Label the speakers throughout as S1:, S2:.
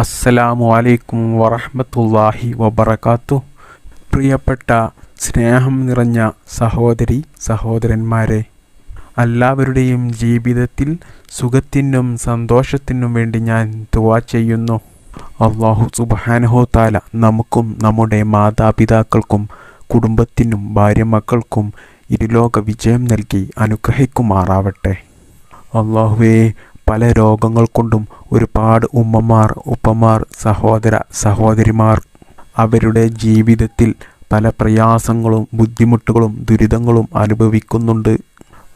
S1: അസ്സലാമു അലൈക്കും വറഹ്മത്തുള്ളാഹി വബറകാത്തു. പ്രിയപ്പെട്ട സ്നേഹം നിറഞ്ഞ സഹോദരി സഹോദരന്മാരെ എല്ലാവരുടെയും ജീവിതത്തിൽ സുഖത്തിനും സന്തോഷത്തിനും വേണ്ടി ഞാൻ ദുവാ ചെയ്യുന്നു. അള്ളാഹു സുബാനഹോ താല നമുക്കും നമ്മുടെ മാതാപിതാക്കൾക്കും കുടുംബത്തിനും ഭാര്യമക്കൾക്കും ഇരുലോക വിജയം നൽകി അനുഗ്രഹിക്കുമാറാവട്ടെ. അള്ളാഹുവേ പല രോഗങ്ങൾ കൊണ്ടും ഒരുപാട് ഉമ്മമാർ ഉപ്പമാർ സഹോദര സഹോദരിമാർ അവരുടെ ജീവിതത്തിൽ പല പ്രയാസങ്ങളും ബുദ്ധിമുട്ടുകളും ദുരിതങ്ങളും അനുഭവിക്കുന്നുണ്ട്.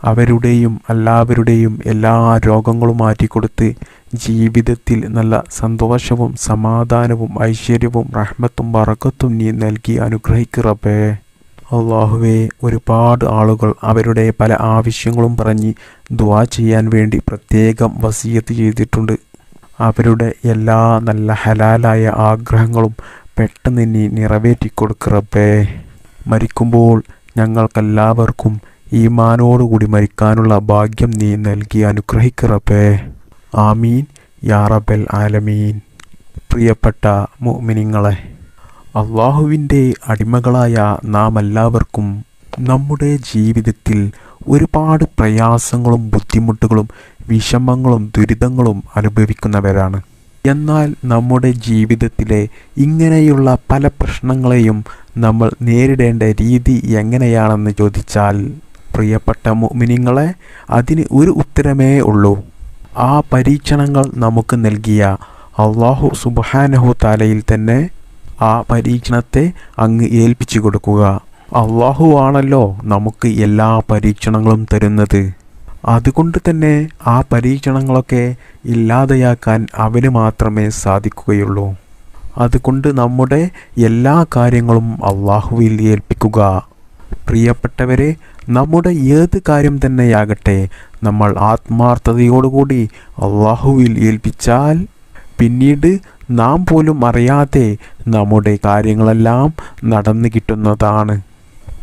S1: അവരുടെയും എല്ലാവരുടെയും എല്ലാ രോഗങ്ങളും മാറ്റിക്കൊടുത്ത് ജീവിതത്തിൽ നല്ല സന്തോഷവും സമാധാനവും ഐശ്വര്യവും റഹ്മത്തും വറക്കത്തും നീ നൽകി അനുഗ്രഹിക്കറബേ അള്ളാഹുവെ ഒരുപാട് ആളുകൾ അവരുടെ പല ആവശ്യങ്ങളും പറഞ്ഞ് ദുവാ ചെയ്യാൻ വേണ്ടി പ്രത്യേകം വസീയത്ത് ചെയ്തിട്ടുണ്ട്. അവരുടെ എല്ലാ നല്ല ഹലാലായ ആഗ്രഹങ്ങളും പെട്ടെന്ന് നീ നിറവേറ്റിക്കൊടുക്കറപ്പേ മരിക്കുമ്പോൾ ഞങ്ങൾക്കെല്ലാവർക്കും ഈമാനോടുകൂടി മരിക്കാനുള്ള ഭാഗ്യം നീ നൽകി അനുഗ്രഹിക്കറപ്പേ ആമീൻ. യാറബൽ ആലമീൻ. പ്രിയപ്പെട്ട മുഅ്മിനീങ്ങളെ അള്ളാഹുവിന്റെ അടിമകളായ നാം എല്ലാവർക്കും നമ്മുടെ ജീവിതത്തിൽ ഒരുപാട് പ്രയാസങ്ങളും ബുദ്ധിമുട്ടുകളും വിഷമങ്ങളും ദുരിതങ്ങളും അനുഭവിക്കുന്നവരാണ്. എന്നാൽ നമ്മുടെ ജീവിതത്തിലെ ഇങ്ങനെയുള്ള പല പ്രശ്നങ്ങളെയും നമ്മൾ നേരിടേണ്ട രീതി എങ്ങനെയാണെന്ന് ചോദിച്ചാൽ പ്രിയപ്പെട്ട മുഅ്മിനീങ്ങളെ അതിന് ഒരു ഉത്തരമേ ഉള്ളൂ. ആ പരീക്ഷണങ്ങൾ നമുക്ക് നൽകിയ അള്ളാഹു സുബ്ഹാനഹു താലയിൽ തന്നെ ആ പരീക്ഷണത്തെ അങ്ങ് ഏൽപ്പിച്ചു കൊടുക്കുക. അള്ളാഹു ആണല്ലോ നമുക്ക് എല്ലാ പരീക്ഷണങ്ങളും തരുന്നത്. അതുകൊണ്ട് തന്നെ ആ പരീക്ഷണങ്ങളൊക്കെ ഇല്ലാതെയാക്കാൻ അവന് മാത്രമേ സാധിക്കുകയുള്ളൂ. അതുകൊണ്ട് നമ്മുടെ എല്ലാ കാര്യങ്ങളും അള്ളാഹുവിൽ ഏൽപ്പിക്കുക. പ്രിയപ്പെട്ടവരെ നമ്മുടെ ഏത് കാര്യം തന്നെയാകട്ടെ നമ്മൾ ആത്മാർത്ഥതയോടുകൂടി അള്ളാഹുവിൽ ഏൽപ്പിച്ചാൽ പിന്നീട് നാം പോലും അറിയാതെ നമ്മുടെ കാര്യങ്ങളെല്ലാം നടന്നു കിട്ടുന്നതാണ്.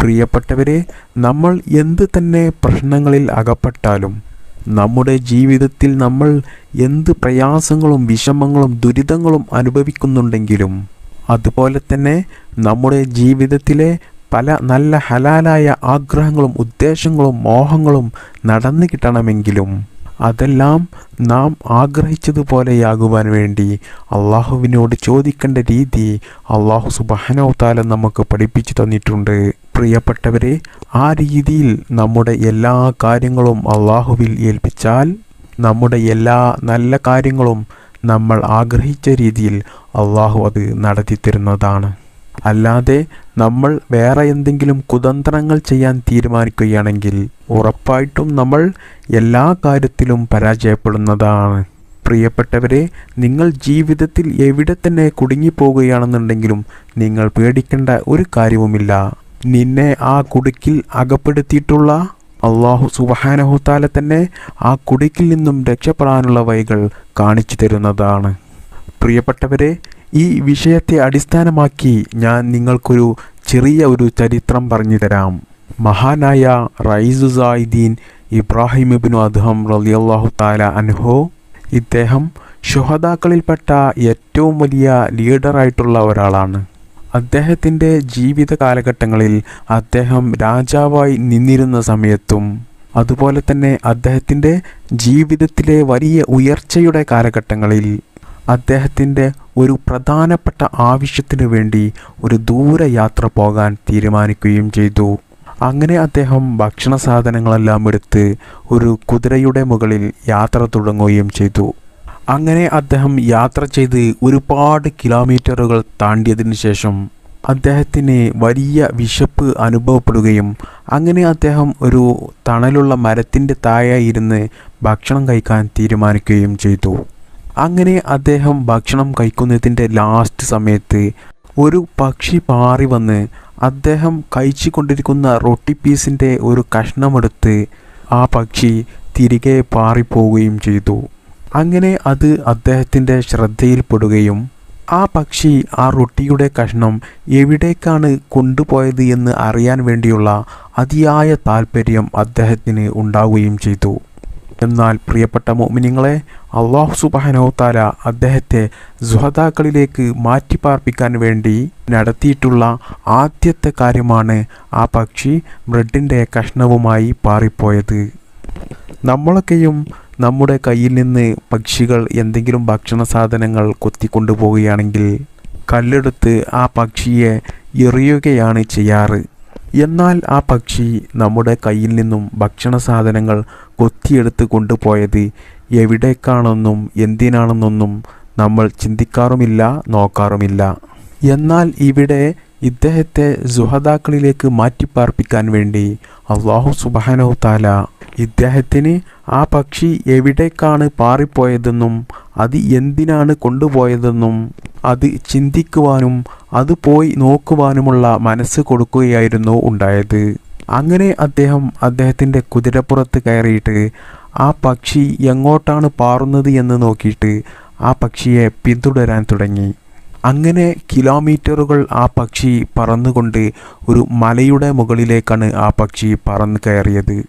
S1: പ്രിയപ്പെട്ടവരെ നമ്മൾ എന്ത് തന്നെ പ്രശ്നങ്ങളിൽ അകപ്പെട്ടാലും നമ്മുടെ ജീവിതത്തിൽ നമ്മൾ എന്ത് പ്രയാസങ്ങളും വിഷമങ്ങളും ദുരിതങ്ങളും അനുഭവിക്കുന്നുണ്ടെങ്കിലും അതുപോലെ തന്നെ നമ്മുടെ ജീവിതത്തിലെ പല നല്ല ഹലാലായ ആഗ്രഹങ്ങളും ഉദ്ദേശങ്ങളും മോഹങ്ങളും നടന്നു കിട്ടണമെങ്കിലും അതെല്ലാം നാം ആഗ്രഹിച്ചതുപോലെയാകുവാൻ വേണ്ടി അള്ളാഹുവിനോട് ചോദിക്കേണ്ട രീതി അള്ളാഹു സുബാനോ താല നമുക്ക് പഠിപ്പിച്ചു തന്നിട്ടുണ്ട്. പ്രിയപ്പെട്ടവരെ ആ രീതിയിൽ നമ്മുടെ എല്ലാ കാര്യങ്ങളും അള്ളാഹുവിൽ ഏൽപ്പിച്ചാൽ നമ്മുടെ എല്ലാ നല്ല കാര്യങ്ങളും നമ്മൾ ആഗ്രഹിച്ച രീതിയിൽ അള്ളാഹു അത് നടത്തി തരുന്നതാണ് അല്ലാതെ നമ്മൾ വേറെ എന്തെങ്കിലും കുതന്ത്രങ്ങൾ ചെയ്യാൻ തീരുമാനിക്കുകയാണെങ്കിൽ ഉറപ്പായിട്ടും നമ്മൾ എല്ലാ കാര്യത്തിലും പരാജയപ്പെടുന്നതാണ്. പ്രിയപ്പെട്ടവരെ നിങ്ങൾ ജീവിതത്തിൽ എവിടെ തന്നെ കുടുങ്ങിപ്പോകുകയാണെന്നുണ്ടെങ്കിലും നിങ്ങൾ പേടിക്കേണ്ട ഒരു കാര്യവുമില്ല. നിന്നെ ആ കുടുക്കിൽ അകപ്പെടുത്തിയിട്ടുള്ള അള്ളാഹു സുബഹാനഹുത്താല തന്നെ ആ കുടുക്കിൽ നിന്നും രക്ഷപ്പെടാനുള്ള വഴികൾ കാണിച്ചു തരുന്നതാണ്. പ്രിയപ്പെട്ടവരെ ഈ വിഷയത്തെ അടിസ്ഥാനമാക്കി ഞാൻ നിങ്ങൾക്കൊരു ചെറിയ ഒരു ചരിത്രം പറഞ്ഞു തരാം. മഹാനായ റൈസുസായിദ്ദീൻ ഇബ്രാഹിം ഇബ്നു അദ്ഹം റലിയല്ലാഹു താല അൻഹോ ഇദ്ദേഹം ശുഹദാക്കളിൽപ്പെട്ട ഏറ്റവും വലിയ ലീഡറായിട്ടുള്ള ഒരാളാണ്. അദ്ദേഹത്തിന്റെ ജീവിത കാലഘട്ടങ്ങളിൽ അദ്ദേഹം രാജാവായി നിന്നിരുന്ന സമയത്തും അതുപോലെ തന്നെ അദ്ദേഹത്തിന്റെ ജീവിതത്തിലെ വലിയ ഉയർച്ചയുടെ കാലഘട്ടങ്ങളിൽ അദ്ദേഹത്തിന്റെ ഒരു പ്രധാനപ്പെട്ട ആവശ്യത്തിനു വേണ്ടി ഒരു ദൂരയാത്ര പോകാൻ തീരുമാനിക്കുകയും ചെയ്തു. അങ്ങനെ അദ്ദേഹം ഭക്ഷണ സാധനങ്ങളെല്ലാം എടുത്ത് ഒരു കുതിരയുടെ മുകളിൽ യാത്ര തുടങ്ങുകയും ചെയ്തു. അങ്ങനെ അദ്ദേഹം യാത്ര ചെയ്ത് ഒരുപാട് കിലോമീറ്ററുകൾ താണ്ടിയതിനു ശേഷം അദ്ദേഹത്തിന് വലിയ വിശപ്പ് അനുഭവപ്പെടുകയും അങ്ങനെ അദ്ദേഹം ഒരു തണലുള്ള മരത്തിന്റെ താഴെ ഭക്ഷണം കഴിക്കാൻ തീരുമാനിക്കുകയും ചെയ്തു. അങ്ങനെ അദ്ദേഹം ഭക്ഷണം കഴിക്കുന്നതിന്റെ ലാസ്റ്റ് സമയത്ത് ഒരു പക്ഷി പാറി വന്ന് അദ്ദേഹം കഴിച്ചു കൊണ്ടിരിക്കുന്ന റൊട്ടി പീസിന്റെ ഒരു കഷ്ണമെടുത്ത് ആ പക്ഷി തിരികെ പാറിപ്പോവുകയും ചെയ്തു. അങ്ങനെ അത് അദ്ദേഹത്തിന്റെ ശ്രദ്ധയിൽപ്പെടുകയും ആ പക്ഷി ആ റൊട്ടിയുടെ കഷ്ണം എവിടേക്കാണ് കൊണ്ടുപോയത് എന്ന് അറിയാൻ വേണ്ടിയുള്ള അതിയായ താല്പര്യം അദ്ദേഹത്തിന് ഉണ്ടാവുകയും ചെയ്തു. എന്നാൽ പ്രിയപ്പെട്ട മോമിനിങ്ങളെ അള്ളാഹു സുബാനോത്താല അദ്ദേഹത്തെ സുഹതാക്കളിലേക്ക് മാറ്റിപ്പാർപ്പിക്കാൻ വേണ്ടി നടത്തിയിട്ടുള്ള ആദ്യത്തെ കാര്യമാണ് ആ പക്ഷി ബ്രെഡിന്റെ കഷ്ണവുമായി പാറിപ്പോയത്. നമ്മളൊക്കെയും നമ്മുടെ കയ്യിൽ നിന്ന് പക്ഷികൾ എന്തെങ്കിലും ഭക്ഷണ സാധനങ്ങൾ കൊത്തിക്കൊണ്ടുപോവുകയാണെങ്കിൽ കല്ലെടുത്ത് ആ പക്ഷിയെ എറിയുകയാണ് ചെയ്യാറ്. എന്നാൽ ആ പക്ഷി നമ്മുടെ കയ്യിൽ നിന്നും ഭക്ഷണ സാധനങ്ങൾ കൊത്തിയെടുത്ത് കൊണ്ടുപോയത് എവിടേക്കാണെന്നും എന്തിനാണെന്നൊന്നും നമ്മൾ ചിന്തിക്കാറുമില്ല നോക്കാറുമില്ല. എന്നാൽ ഇവിടെ ഇദ്ദേഹത്തെ സുഹതാക്കളിലേക്ക് മാറ്റിപ്പാർപ്പിക്കാൻ വേണ്ടി അള്ളാഹു സുബാനോ താല ഇദ്ദേഹത്തിന് ആ പക്ഷി എവിടേക്കാണ് പാറിപ്പോയതെന്നും അത് എന്തിനാണ് കൊണ്ടുപോയതെന്നും അത് ചിന്തിക്കുവാനും അത് പോയി നോക്കുവാനുമുള്ള മനസ്സ് കൊടുക്കുകയായിരുന്നു ഉണ്ടായത്. അങ്ങനെ അദ്ദേഹം അദ്ദേഹത്തിന്റെ കുതിരപ്പുറത്ത് കയറിയിട്ട് ആ പക്ഷി എങ്ങോട്ടാണ് പാറുന്നത് എന്ന് നോക്കിയിട്ട് ആ പക്ഷിയെ പിന്തുടരാൻ തുടങ്ങി. അങ്ങനെ കിലോമീറ്ററുകൾ ആ പക്ഷി പറന്നുകൊണ്ട് ഒരു മലയുടെ മുകളിലേക്കാണ് ആ പക്ഷി പറന്ന് കയറിയത്.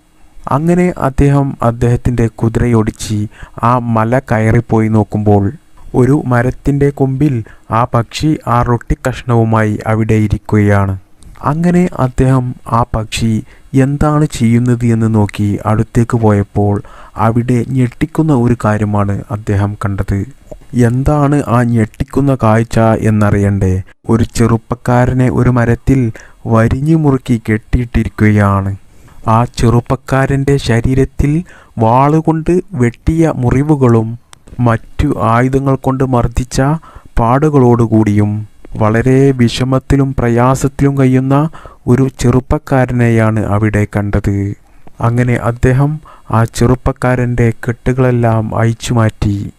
S1: അങ്ങനെ അദ്ദേഹം അദ്ദേഹത്തിന്റെ കുതിരയൊടിച്ച് ആ മല കയറിപ്പോയി നോക്കുമ്പോൾ ഒരു മരത്തിന്റെ കൊമ്പിൽ ആ പക്ഷി ആ റൊട്ടി കഷ്ണവുമായി അവിടെ ഇരിക്കുകയാണ് അങ്ങനെ അദ്ദേഹം ആ പക്ഷി എന്താണ് ചെയ്യുന്നത് എന്ന് നോക്കി അടുത്തേക്ക് പോയപ്പോൾ അവിടെ ഞെട്ടിക്കുന്ന ഒരു കാര്യമാണ് അദ്ദേഹം കണ്ടത്. എന്താണ് ആ ഞെട്ടിക്കുന്ന കാഴ്ച എന്നറിയണ്ടേ? ഒരു ചെറുപ്പക്കാരനെ ഒരു മരത്തിൽ വരിഞ്ഞു മുറുക്കി കെട്ടിയിട്ടിരിക്കുകയാണ്. ആ ചെറുപ്പക്കാരന്റെ ശരീരത്തിൽ വാളുകൊണ്ട് വെട്ടിയ മുറിവുകളും മറ്റു ആയുധങ്ങൾ കൊണ്ട് മർദ്ദിച്ച പാടുകളോടുകൂടിയും വളരെ വിഷമത്തിലും പ്രയാസത്തിലും കഴിയുന്ന ഒരു ചെറുപ്പക്കാരനെയാണ് അവിടെ കണ്ടത്. അങ്ങനെ അദ്ദേഹം ആ ചെറുപ്പക്കാരന്റെ കെട്ടുകളെല്ലാം അയച്ചു മാറ്റി.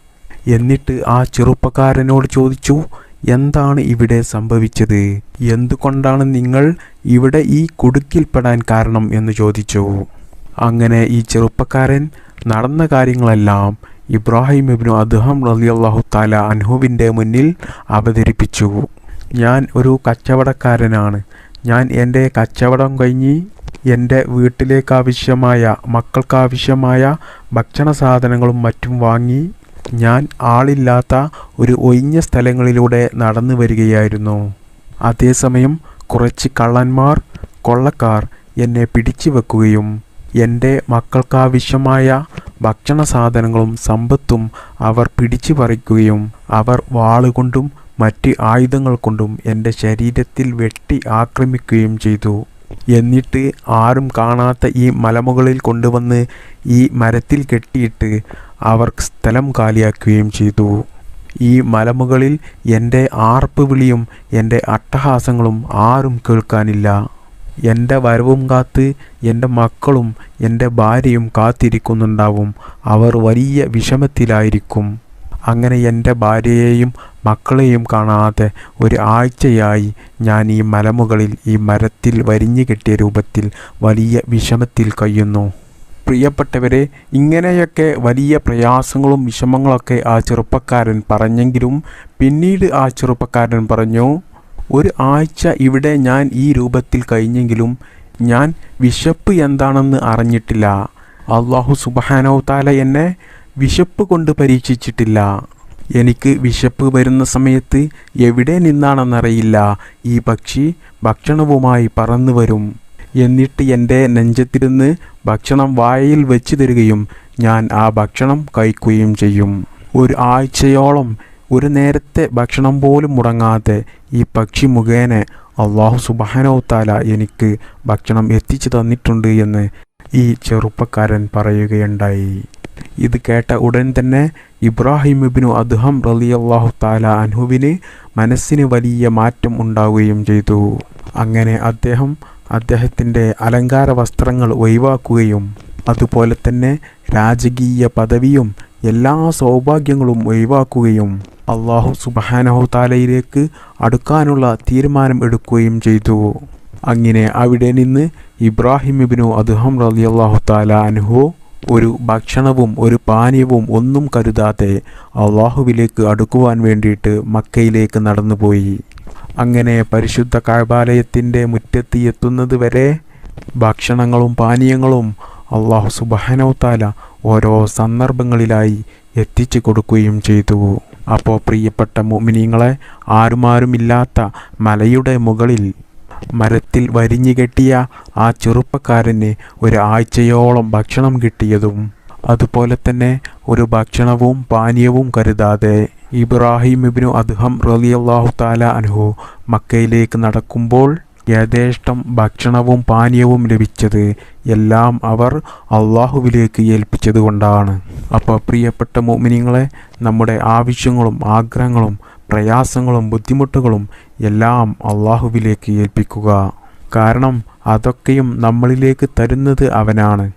S1: എന്നിട്ട് ആ ചെറുപ്പക്കാരനോട് ചോദിച്ചു എന്താണ് ഇവിടെ സംഭവിച്ചത്? എന്തുകൊണ്ടാണ് നിങ്ങൾ ഇവിടെ ഈ കുടുക്കിൽപ്പെടാൻ കാരണം? എന്ന് ചോദിച്ചു. അങ്ങനെ ഈ ചെറുപ്പക്കാരൻ നടന്ന കാര്യങ്ങളെല്ലാം ഇബ്രാഹിം ഇബ്നു അദ്ഹം റളിയല്ലാഹു താല അൻഹുവിന്റെ മുന്നിൽ അവതരിപ്പിച്ചു. ഞാൻ ഒരു കച്ചവടക്കാരനാണ്. ഞാൻ എന്റെ കച്ചവടം കഴിഞ്ഞ് എന്റെ വീട്ടിലേക്കാവശ്യമായ മക്കൾക്കാവശ്യമായ ഭക്ഷണ സാധനങ്ങളും മറ്റും വാങ്ങി ഞാൻ ആളില്ലാത്ത ഒരു ഒഴിഞ്ഞ സ്ഥലങ്ങളിലൂടെ നടന്നു വരികയായിരുന്നു. അതേസമയം കുറച്ച് കള്ളന്മാർ കൊള്ളക്കാർ എന്നെ പിടിച്ചു വെക്കുകയും എന്റെ മക്കൾക്കാവശ്യമായ ഭക്ഷണ സാധനങ്ങളും സമ്പത്തും അവർ പിടിച്ചു പറിക്കുകയും അവർ വാളുകൊണ്ടും മറ്റ് ആയുധങ്ങൾ കൊണ്ടും എന്റെ ശരീരത്തിൽ വെട്ടി ആക്രമിക്കുകയും ചെയ്തു. എന്നിട്ട് ആരും കാണാത്ത ഈ മലമുകളിൽ കൊണ്ടുവന്ന് ഈ മരത്തിൽ കെട്ടിയിട്ട് അവർ സ്ഥലം കാലിയാക്കുകയും ചെയ്തു. ഈ മലമുകളിൽ എന്റെ ആർപ്പ് വിളിയും എന്റെ അട്ടഹാസങ്ങളും ആരും കേൾക്കാനില്ല. എന്റെ വരവും കാത്ത് എന്റെ മക്കളും എന്റെ ഭാര്യയും കാത്തിരിക്കുന്നുണ്ടാവും. അവർ വലിയ വിഷമത്തിലായിരിക്കും. അങ്ങനെ എന്റെ ഭാര്യയെയും മക്കളെയും കാണാതെ ഒരു ആഴ്ചയായി ഞാൻ ഈ മലമുകളിൽ ഈ മരത്തിൽ വരിഞ്ഞു കെട്ടിയ രൂപത്തിൽ വലിയ വിഷമത്തിൽ കഴിയുന്നു. പ്രിയപ്പെട്ടവരെ ഇങ്ങനെയൊക്കെ വലിയ പ്രയാസങ്ങളും വിഷമങ്ങളൊക്കെ ആ ചെറുപ്പക്കാരൻ പറഞ്ഞെങ്കിലും പിന്നീട് ആ ചെറുപ്പക്കാരൻ പറഞ്ഞു ഒരു ആഴ്ച ഇവിടെ ഞാൻ ഈ രൂപത്തിൽ കഴിഞ്ഞെങ്കിലും ഞാൻ വിശപ്പ് എന്താണെന്ന് അറിഞ്ഞിട്ടില്ല. അള്ളാഹു സുബാനോ താല എന്നെ വിശപ്പ് കൊണ്ട് പരീക്ഷിച്ചിട്ടില്ല. എനിക്ക് വിശപ്പ് വരുന്ന സമയത്ത് എവിടെ നിന്നാണെന്നറിയില്ല. ഈ പക്ഷി ഭക്ഷണവുമായി പറന്നു വരും. എന്നിട്ട് എന്റെ നെഞ്ചത്തിരുന്ന് ഭക്ഷണം വായയിൽ വെച്ച് തരികയും ഞാൻ ആ ഭക്ഷണം കഴിക്കുകയും ചെയ്യും. ഒരു ആഴ്ചയോളം ഒരു നേരത്തെ ഭക്ഷണം പോലും മുടങ്ങാതെ ഈ പക്ഷി മുഖേന അള്ളാഹു സുബാനോത്താല എനിക്ക് ഭക്ഷണം എത്തിച്ചു തന്നിട്ടുണ്ട് എന്ന് ഈ ചെറുപ്പക്കാരൻ പറയുകയുണ്ടായി. ഇത് കേട്ട ഉടൻ തന്നെ ഇബ്രാഹിം ഇബിനു അദ്ഹം റലിയല്ലാഹു താല അൻഹുവിന് മനസ്സിന് വലിയ മാറ്റം ഉണ്ടാവുകയും ചെയ്തു. അങ്ങനെ അദ്ദേഹം അദ്ദേഹത്തിന്റെ അലങ്കാര വസ്ത്രങ്ങൾ ഒഴിവാക്കുകയും അതുപോലെ തന്നെ രാജകീയ പദവിയും എല്ലാ സൗഭാഗ്യങ്ങളും ഒഴിവാക്കുകയും അള്ളാഹു സുബഹാനഹു താലയിലേക്ക് അടുക്കാനുള്ള തീരുമാനം എടുക്കുകയും ചെയ്തു. അങ്ങനെ അവിടെ നിന്ന് ഇബ്രാഹിം ഇബിനു അദ്ഹം അള്ളാഹു താല അനുഹു ഒരു ഭക്ഷണവും ഒരു പാനീയവും ഒന്നും കരുതാതെ അള്ളാഹുവിലേക്ക് അടുക്കുവാൻ വേണ്ടിയിട്ട് മക്കയിലേക്ക് നടന്നുപോയി. അങ്ങനെ പരിശുദ്ധ കാഴ്ബാലയത്തിന്റെ മുറ്റത്തി എത്തുന്നത് വരെ ഭക്ഷണങ്ങളും പാനീയങ്ങളും അള്ളാഹു സുബാനോത്താല ഓരോ സന്ദർഭങ്ങളിലായി എത്തിച്ചു കൊടുക്കുകയും ചെയ്തു. അപ്പോൾ പ്രിയപ്പെട്ട മുമിനിങ്ങളെ ആരുമാരുമില്ലാത്ത മലയുടെ മുകളിൽ മരത്തിൽ വരിഞ്ഞുകെട്ടിയ ആ ചെറുപ്പക്കാരന് ഒരാഴ്ചയോളം ഭക്ഷണം കിട്ടിയതും അതുപോലെ തന്നെ ഒരു ഭക്ഷണവും പാനീയവും കരുതാതെ ഇബ്രാഹിം ഇബിനു അദ്ഹം റളിയല്ലാഹു താല അനുഹു മക്കയിലേക്ക് നടക്കുമ്പോൾ യഥേഷ്ടം ഭക്ഷണവും പാനീയവും ലഭിച്ചത് എല്ലാം അവർ അള്ളാഹുവിലേക്ക് ഏൽപ്പിച്ചതുകൊണ്ടാണ് അപ്പോൾ പ്രിയപ്പെട്ട മോമിനിങ്ങളെ നമ്മുടെ ആവശ്യങ്ങളും ആഗ്രഹങ്ങളും പ്രയാസങ്ങളും ബുദ്ധിമുട്ടുകളും എല്ലാം അള്ളാഹുവിലേക്ക് ഏൽപ്പിക്കുക. കാരണം അതൊക്കെയും നമ്മളിലേക്ക് തരുന്നത് അവനാണ്.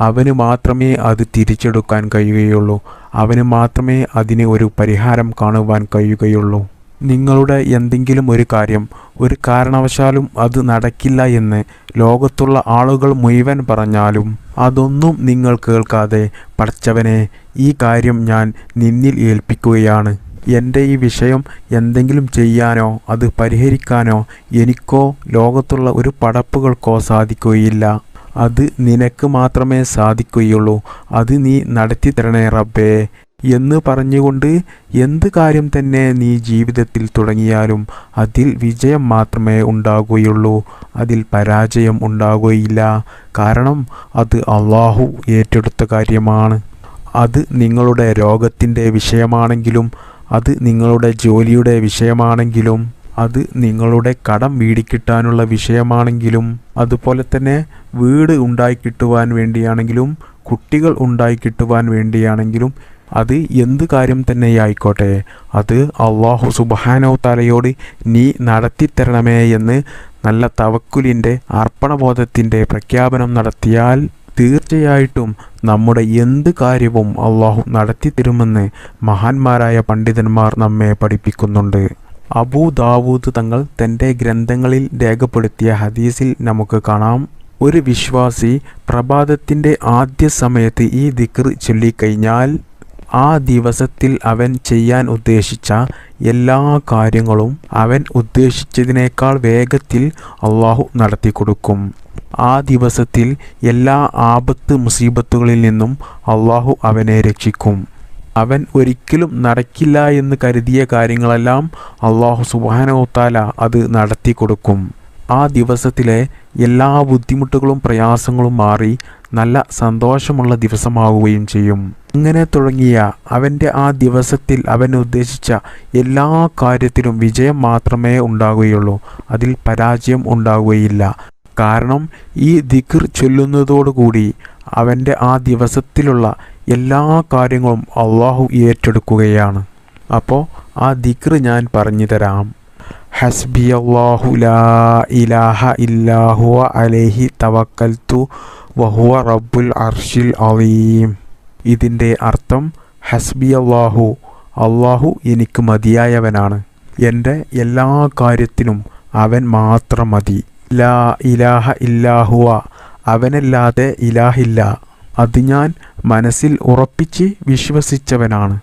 S1: അവന് മാത്രമേ അത് തിരിച്ചെടുക്കാൻ കഴിയുകയുള്ളൂ. അവന് മാത്രമേ അതിന് ഒരു പരിഹാരം കാണുവാൻ കഴിയുകയുള്ളൂ. നിങ്ങളുടെ എന്തെങ്കിലും ഒരു കാര്യം ഒരു കാരണവശാലും അത് നടക്കില്ല എന്ന് ലോകത്തുള്ള ആളുകൾ മുഴുവൻ പറഞ്ഞാലും അതൊന്നും നിങ്ങൾ കേൾക്കാതെ പഠിച്ചവനെ ഈ കാര്യം ഞാൻ നിന്നിൽ ഏൽപ്പിക്കുകയാണ്. എന്റെ ഈ വിഷയം എന്തെങ്കിലും ചെയ്യാനോ അത് പരിഹരിക്കാനോ എനിക്കോ ലോകത്തുള്ള ഒരു പടപ്പുകൾക്കോ സാധിക്കുകയില്ല. അത് നിനക്ക് മാത്രമേ സാധിക്കുകയുള്ളൂ. അത് നീ നടത്തി തരണേ റബ്ബേ. എന്ന് പറഞ്ഞുകൊണ്ട് എന്ത് കാര്യം തന്നെ നീ ജീവിതത്തിൽ തുടങ്ങിയാലും അതിൽ വിജയം മാത്രമേ ഉണ്ടാകുകയുള്ളൂ. അതിൽ പരാജയം ഉണ്ടാകുകയില്ല. കാരണം അത് അള്ളാഹു ഏറ്റെടുത്ത കാര്യമാണ്. അത് നിങ്ങളുടെ രോഗത്തിന്റെ വിഷയമാണെങ്കിലും അത് നിങ്ങളുടെ ജോലിയുടെ വിഷയമാണെങ്കിലും അത് നിങ്ങളുടെ കടം വീടിക്കിട്ടാനുള്ള വിഷയമാണെങ്കിലും അതുപോലെ തന്നെ വീട് ഉണ്ടായി കിട്ടുവാൻ വേണ്ടിയാണെങ്കിലും കുട്ടികൾ ഉണ്ടായി കിട്ടുവാൻ വേണ്ടിയാണെങ്കിലും അത് എന്ത് കാര്യം തന്നെയായിക്കോട്ടെ? അത് അള്ളാഹു സുബാനോ തലയോട് നീ നടത്തിത്തരണമേ എന്ന് നല്ല തവക്കുലിന്റെ അർപ്പണബോധത്തിന്റെ പ്രഖ്യാപനം നടത്തിയാൽ തീർച്ചയായിട്ടും നമ്മുടെ എന്ത് കാര്യവും അള്ളാഹു നടത്തി തരുമെന്ന് മഹാന്മാരായ പണ്ഡിതന്മാർ നമ്മെ പഠിപ്പിക്കുന്നുണ്ട്. അബൂ ദാവൂദ് തങ്ങൾ തന്റെ ഗ്രന്ഥങ്ങളിൽ രേഖപ്പെടുത്തിയ ഹദീസിൽ നമുക്ക് കാണാം. ഒരു വിശ്വാസി പ്രഭാതത്തിന്റെ ആദ്യ സമയത്ത് ഈ ദിക്ർ ചൊല്ലിക്കഴിഞ്ഞാൽ ആ ദിവസത്തിൽ അവൻ ചെയ്യാൻ ഉദ്ദേശിച്ച എല്ലാ കാര്യങ്ങളും അവൻ ഉദ്ദേശിച്ചതിനേക്കാൾ വേഗത്തിൽ അള്ളാഹു നടത്തി കൊടുക്കും ആ ദിവസത്തിൽ എല്ലാ ആപത്ത് മുസീബത്തുകളിൽ നിന്നും അള്ളാഹു അവനെ രക്ഷിക്കും. അവൻ ഒരിക്കലും നടക്കില്ല എന്ന് കരുതിയ കാര്യങ്ങളെല്ലാം അള്ളാഹു സുബാനോത്താല അത് നടത്തി കൊടുക്കും ആ ദിവസത്തിലെ എല്ലാ ബുദ്ധിമുട്ടുകളും പ്രയാസങ്ങളും മാറി നല്ല സന്തോഷമുള്ള ദിവസമാവുകയും ചെയ്യും. ഇങ്ങനെ തുടങ്ങിയ അവന്റെ ആ ദിവസത്തിൽ അവൻ ഉദ്ദേശിച്ച എല്ലാ കാര്യത്തിലും വിജയം മാത്രമേ ഉണ്ടാകുകയുള്ളൂ. അതിൽ പരാജയം ഉണ്ടാകുകയില്ല. കാരണം ഈ ദിഖിർ ചൊല്ലുന്നതോടുകൂടി അവന്റെ ആ ദിവസത്തിലുള്ള എല്ലാ കാര്യങ്ങളും അള്ളാഹു ഏറ്റെടുക്കുകയാണ്. അപ്പോൾ ആ ദിക്ർ ഞാൻ പറഞ്ഞു തരാം. ഹസ്ബി അള്ളാഹു ലാ ഇലാഹ ഇല്ലാഹുവ അലൈഹി തവക്കൽത്തു വഹുവ റബ്ബുൽ അർഷിൽ അലീം. ഇതിന്റെ അർത്ഥം ഹസ്ബി അള്ളാഹു അള്ളാഹു എനിക്ക് മതിയായവനാണ്. എന്റെ എല്ലാ കാര്യത്തിനും അവൻ മാത്രം മതി. ലാ ഇലാഹ ഇല്ലാഹുവ അവനല്ലാതെ ഇലാഹില്ല അത് ഞാൻ മനസ്സിൽ ഉറപ്പിച്ച് വിശ്വസിച്ചവനാണ്.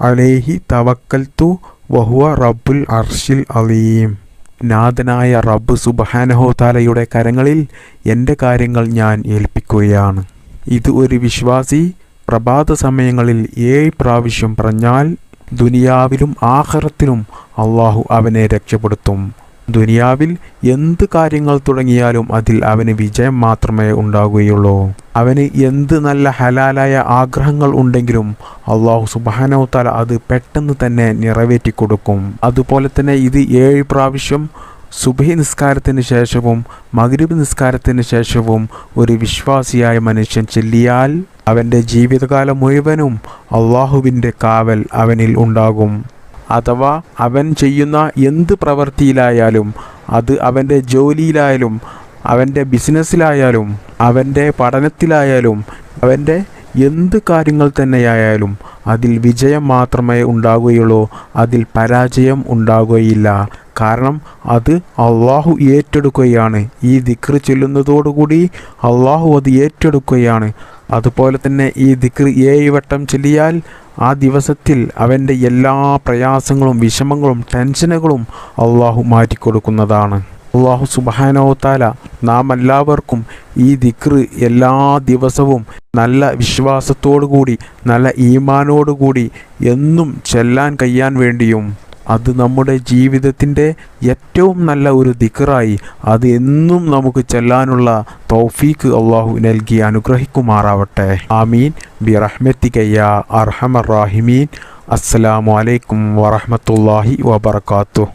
S1: അലേഹി തവക്കൽത്തു വഹുവ റബ്ബുൽ അർഷിൽ അലീം. നാഥനായ റബ്ബ് സുബഹാനഹോതാലയുടെ കരങ്ങളിൽ എന്റെ കാര്യങ്ങൾ ഞാൻ ഏൽപ്പിക്കുകയാണ്. ഇത് ഒരു വിശ്വാസി പ്രഭാത സമയങ്ങളിൽ ഏഴ് പ്രാവശ്യം പറഞ്ഞാൽ ദുനിയാവിലും ആഹ്റത്തിലും അള്ളാഹു അവനെ രക്ഷപ്പെടുത്തും. ദുനിയാവിൽ എന്ത് കാര്യങ്ങൾ തുടങ്ങിയാലും അതിൽ അവന് വിജയം മാത്രമേ ഉണ്ടാകുകയുള്ളൂ അവന് എന്ത് നല്ല ഹലാലായ ആഗ്രഹങ്ങൾ ഉണ്ടെങ്കിലും അള്ളാഹു സുബാനോത്താല അത് പെട്ടെന്ന് തന്നെ നിറവേറ്റി കൊടുക്കും. അതുപോലെ തന്നെ ഇത് ഏഴ് പ്രാവശ്യം സുബഹി നിസ്കാരത്തിന് ശേഷവും മഗ്രിബ് നിസ്കാരത്തിന് ശേഷവും ഒരു വിശ്വാസിയായ മനുഷ്യൻ ചെല്ലിയാൽ അവന്റെ ജീവിതകാലം മുഴുവനും അള്ളാഹുവിന്റെ കാവൽ അവനിൽ ഉണ്ടാകും. അഥവാ അവൻ ചെയ്യുന്ന എന്ത് പ്രവൃത്തിയിലായാലും അത് അവന്റെ ജോലിയിലായാലും അവന്റെ ബിസിനസ്സിലായാലും അവന്റെ പഠനത്തിലായാലും അവന്റെ എന്ത് കാര്യങ്ങൾ തന്നെയായാലും അതിൽ വിജയം മാത്രമേ ഉണ്ടാകുകയുള്ളൂ അതിൽ പരാജയം ഉണ്ടാകുകയില്ല. കാരണം അത് അള്ളാഹു ഏറ്റെടുക്കുകയാണ്. ഈ ദിക്ർ ചൊല്ലുന്നതോടുകൂടി അള്ളാഹു അത് ഏറ്റെടുക്കുകയാണ്. അതുപോലെ തന്നെ ഈ ദിക്ർ ഏഴ് വട്ടം ചൊല്ലിയാൽ ആ ദിവസത്തിൽ അവന്റെ എല്ലാ പ്രയാസങ്ങളും വിഷമങ്ങളും ടെൻഷനുകളും അള്ളാഹു മാറ്റിക്കൊടുക്കുന്നതാണ്. അള്ളാഹു സുബാനോത്താല നാം എല്ലാവർക്കും ഈ ദിക്റ് എല്ലാ ദിവസവും നല്ല വിശ്വാസത്തോടു കൂടി നല്ല ഈമാനോടുകൂടി എന്നും ചെല്ലാൻ കഴിയാൻ വേണ്ടിയും അത് നമ്മുടെ ജീവിതത്തിന്റെ ഏറ്റവും നല്ല ഒരു ദിക്റായി അത് എന്നും നമുക്ക് ചെല്ലാനുള്ള തൗഫീക്ക് അള്ളാഹു നൽകി അനുഗ്രഹിക്കുമാറാവട്ടെ. ആമീൻ. ബി റഹ്മത്തികയ്യ അർഹമർ റാഹിമീൻ. അസ്സലാമു അലൈക്കും വറഹ്മത്തുള്ളാഹി വബർക്കാത്തു